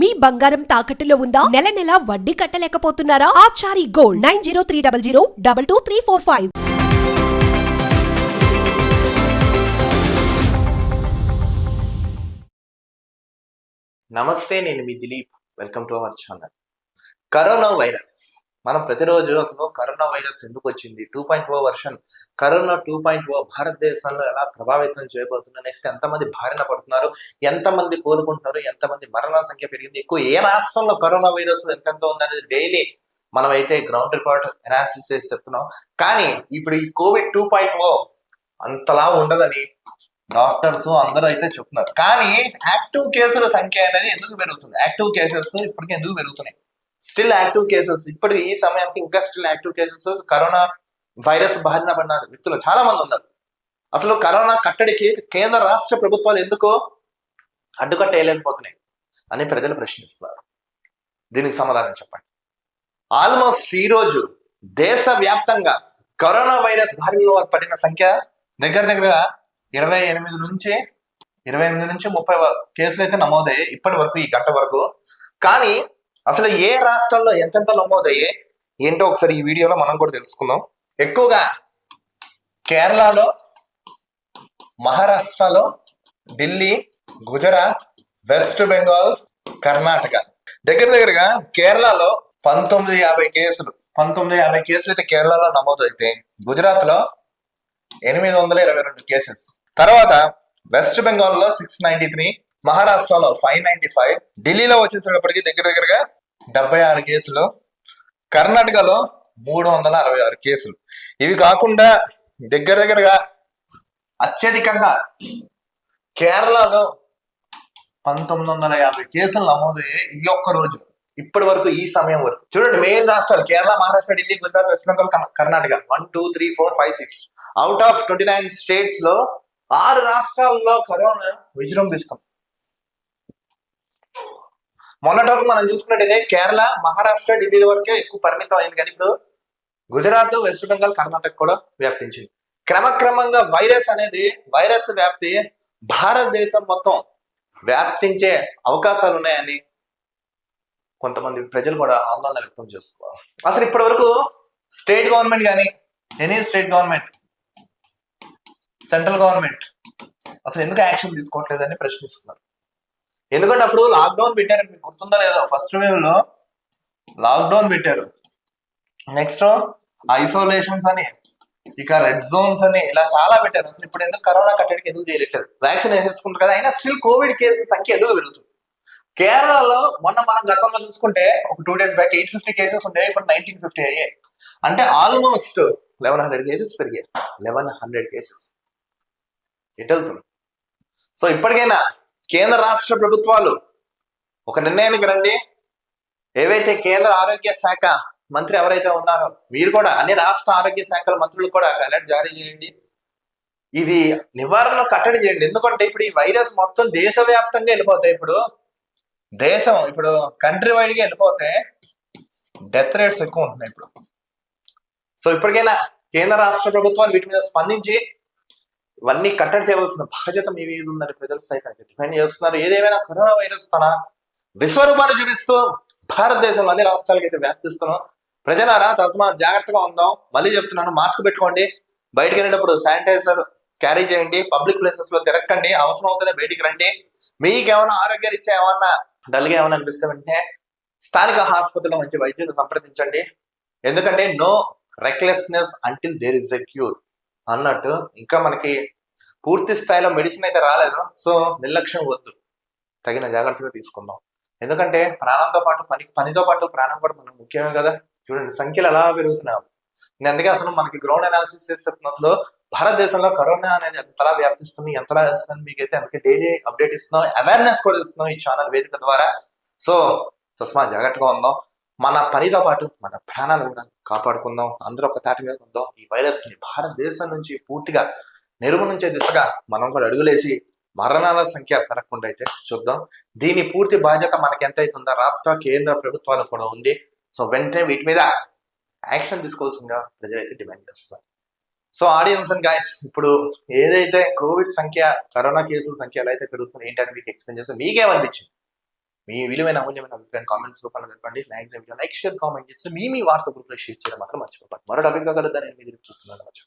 మీ బంగారం తాకట్టులో ఉందా? నెల నెల వడ్డీ కట్టలేకపోతున్నారా? Achari gold nine zero three double zero double two three four five. నమస్తే నేను మీ Dilip. Welcome to our channel. Corona virus. మనం ప్రతిరోజు అసలు కరోనా వైరస్ ఎందుకు వచ్చింది? Two point O version corona two point O భారతదేశంలో ఎలా ప్రభావితం చేయబోతుంది నెక్స్ట్ ఎంతమంది బారిన పడుతున్నారు? ఎంతమంది కోలుకుంటున్నారు? ఎంతమంది మరణాల సంఖ్య పెరిగింది? ఎక్కువ ఏ రాష్ట్రంలో కరోనా వైరస్ ఎంతెంత ఉందనేది డైలీ మనం అయితే గ్రౌండ్ రిపోర్ట్ అనాలిసిస్ చేసి చెప్తున్నాం. కానీ ఇప్పుడు ఈ కోవిడ్ టూ పాయింట్ ఓ అంతలా ఉండదని డాక్టర్స్ అందరూ అయితే చెప్తున్నారు. కానీ యాక్టివ్ కేసుల సంఖ్య అనేది ఎందుకు పెరుగుతుంది? యాక్టివ్ కేసెస్ ఇప్పటికే ఎందుకు పెరుగుతున్నాయి? స్టిల్ యాక్టివ్ కేసెస్ ఇప్పుడు ఈ సమయానికి ఇంకా still active cases corona virus బారిన పడిన వ్యక్తులు చాలా మంది ఉన్నారు. అసలు కరోనా కట్టడికి కేంద్ర రాష్ట్ర ప్రభుత్వాలు ఎందుకో అడ్డుకట్టేయలేకపోతున్నాయి అని ప్రజలు ప్రశ్నిస్తున్నారు. దీనికి సమాధానం చెప్పండి. ఆల్మోస్ట్ ఈరోజు రోజు దేశ వ్యాప్తంగా కరోనా వైరస్ బారిన పడిన సంఖ్య దగ్గర దగ్గరగా ఇరవై ఎనిమిది నుంచి ఇరవై ఎనిమిది నుంచి ముప్పై కేసులు అయితే నమోదయ్యాయి ఇప్పటి వరకు ఈ గంట వరకు. కానీ అసలు ఏ రాష్ట్రాల్లో ఎంతెంత నమోదయ్యాయి ఏంటో ఒకసారి ఈ వీడియోలో మనం కూడా తెలుసుకుందాం. ఎక్కువగా కేరళలో మహారాష్ట్రలో ఢిల్లీ గుజరాత్ వెస్ట్ బెంగాల్ కర్ణాటక. దగ్గర దగ్గరగా కేరళలో పంతొమ్మిది యాభై కేసులు పంతొమ్మిది యాభై కేసులు అయితే కేరళలో నమోదైతే గుజరాత్లో ఎనిమిది వందల ఇరవై రెండు కేసెస్. తర్వాత వెస్ట్ బెంగాల్లో సిక్స్ నైన్టీ త్రీ మహారాష్ట్రలో ఫైవ్ నైన్టీ ఫైవ్ ఢిల్లీలో వచ్చేసేటప్పటికి దగ్గర దగ్గరగా డెబ్బై ఆరు కేసులు. కర్ణాటకలో మూడు వందల అరవై ఆరు కేసులు. ఇవి కాకుండా దగ్గర దగ్గరగా అత్యధికంగా కేరళలో పంతొమ్మిది వందల యాభై కేసులు నమోదయ్యాయి ఈ ఒక్క రోజు. ఇప్పటి వరకు ఈ సమయం వరకు. చూడండి మెయిన్ రాష్ట్రాలు Kerala Maharashtra Delhi Gujarat West Bengal Karnataka. One two three four five six out of twenty nine స్టేట్స్లో ఆరు రాష్ట్రాల్లో కరోనా విజృంభిస్తాం మొన్నటి వరకు మనం చూసుకున్నట్టయితే కేరళ మహారాష్ట్ర ఢిల్లీ వరకే ఎక్కువ పరిమితం అయింది. కానీ ఇప్పుడు గుజరాత్ వెస్ట్ బెంగాల్ కర్ణాటక కూడా వ్యాప్తించింది. క్రమక్రమంగా వైరస్ అనేది వైరస్ వ్యాప్తి భారతదేశం మొత్తం వ్యాప్తించే అవకాశాలు ఉన్నాయని కొంతమంది ప్రజలు కూడా ఆందోళన వ్యక్తం చేస్తున్నారు. అసలు ఇప్పటి వరకు స్టేట్ గవర్నమెంట్ కానీ any state government central government అసలు ఎందుకు యాక్షన్ తీసుకోవట్లేదని ప్రశ్నిస్తున్నారు. ఎందుకంటే అప్పుడు లాక్డౌన్ పెట్టారు మీకు గుర్తుందో లేదా? ఫస్ట్ వేవ్లో లాక్డౌన్ పెట్టారు. నెక్స్ట్ ఐసోలేషన్స్ అని ఇక రెడ్ జోన్స్ అని ఇలా చాలా పెట్టారు. అసలు ఇప్పుడు ఎందుకు కరోనా కట్టడికి ఎందుకు చేయలేదు వ్యాక్సిన్ వేసేసుకుంటారు కదా అయినా స్టిల్ కోవిడ్ కేసు సంఖ్య ఎందుకు పెరుగుతుంది? కేరళలో మొన్న మనం గతంలో చూసుకుంటే ఒక two days back eight fifty cases ఉండే ఇప్పుడు నైన్టీన్ ఫిఫ్టీ అయ్యాయి. అంటే ఆల్మోస్ట్ లెవెన్ హండ్రెడ్ కేసెస్ పెరిగాయి. లెవెన్ హండ్రెడ్ కేసెస్ ఎటు వెళ్తుంది సో ఇప్పటికైనా కేంద్ర రాష్ట్ర ప్రభుత్వాలు. ఒక నిర్ణయానికి రండి. ఏవైతే కేంద్ర ఆరోగ్య శాఖ మంత్రి ఎవరైతే ఉన్నారో మీరు కూడా అన్ని రాష్ట్ర ఆరోగ్య శాఖల మంత్రులు కూడా అలర్ట్ జారీ చేయండి. ఇది నివారణ కట్టడి చేయండి. ఎందుకంటే ఇప్పుడు ఈ వైరస్ మొత్తం దేశవ్యాప్తంగా వెళ్ళిపోతాయి. ఇప్పుడు దేశం ఇప్పుడు కంట్రీ వైడ్గా వెళ్ళిపోతే డెత్ రేట్స్ ఎక్కువ ఉంటున్నాయి ఇప్పుడు. సో ఇప్పటికైనా కేంద్ర రాష్ట్ర ప్రభుత్వాలు వీటి మీద స్పందించి ఇవన్నీ కట్టడి చేయవలసిన బాధ్యత మీ మీద ఉందని ప్రజలు సైతం డిపెండ్ చేస్తున్నారు. ఏదేమైనా కరోనా వైరస్ తన విశ్వరూపాన్ని చూపిస్తూ భారతదేశంలో అన్ని రాష్ట్రాలకి అయితే వ్యాప్తిస్తున్నాం ప్రజలారా తస్మా జాగ్రత్తగా ఉందాం. మళ్ళీ చెప్తున్నాను మాస్క్ పెట్టుకోండి. బయటికి వెళ్ళేటప్పుడు శానిటైజర్ క్యారీ చేయండి. పబ్లిక్ ప్లేసెస్లో తిరగండి అవసరం అవుతేనే బయటికి రండి. మీకు ఏమైనా ఆరోగ్య రీత్యా ఏమన్నా డల్గా ఏమైనా అనిపిస్తే వెంటనే స్థానిక ఆసుపత్రిలో మంచి వైద్యులు సంప్రదించండి. ఎందుకంటే no recklessness until there is a cure అన్నట్టు ఇంకా మనకి పూర్తి స్థాయిలో మెడిసిన్ అయితే రాలేదు. సో నిర్లక్ష్యం వద్దు. తగిన జాగ్రత్తగా తీసుకుందాం. ఎందుకంటే ప్రాణంతో పాటు పని పనితో పాటు ప్రాణం కూడా మనకు ముఖ్యమే కదా. చూడండి సంఖ్యలు ఎలా పెరుగుతున్నాయి. నేను అందుకే అసలు మనకి గ్రౌండ్ అనాలిసిస్ చేసి అసలు భారతదేశంలో కరోనా అనేది ఎంతలా వ్యాప్తిస్తుంది ఎంతలా వేస్తుంది మీకైతే అందుకే డైలీ అప్డేట్ ఇస్తున్నాం అవేర్నెస్ కూడా ఇస్తున్నాం ఈ ఛానల్ వేదిక ద్వారా. సో సుస్మా జాగ్రత్తగా ఉందాం. మన పనితో పాటు మన ప్రాణాలు కూడా కాపాడుకుందాం. అందరూ ఒక తాటి మీద ఉందాం. ఈ వైరస్ని భారతదేశం నుంచి పూర్తిగా నిర్మూలించే దిశగా మనం కూడా అడుగులేసి మరణాల సంఖ్య పెరగకుండా అయితే చూద్దాం. దీని పూర్తి బాధ్యత మనకి ఎంత అవుతుందో రాష్ట్ర కేంద్ర ప్రభుత్వాలు కూడా ఉంది. సో వెంటనే వీటి మీద యాక్షన్ తీసుకోవాల్సిందిగా ప్రజలైతే డిమాండ్ చేస్తారు సో ఆడియన్స్ అండ్ గాయస్ ఇప్పుడు ఏదైతే కోవిడ్ సంఖ్య కరోనా కేసుల సంఖ్య ఎలా అయితే పెరుగుతుందో ఏంటని మీకు ఎక్స్ప్లెయిన్ చేస్తే మీకేమనిపించింది? మీ విలువైన అమూల్యమైన అభిప్రాయం కామెంట్స్ రూపంలో తెలపండి. మ్యాక్సిమం లైక్ షేర్ కామెంట్ చేస్తే మీ మీ వాట్సాప్ గ్రూప్లో షేర్ చేయడం మాత్రం మర్చిపోకండి. మరో టాపిక్ కలుద్దాం. నేను మీ చూస్తున్నాను.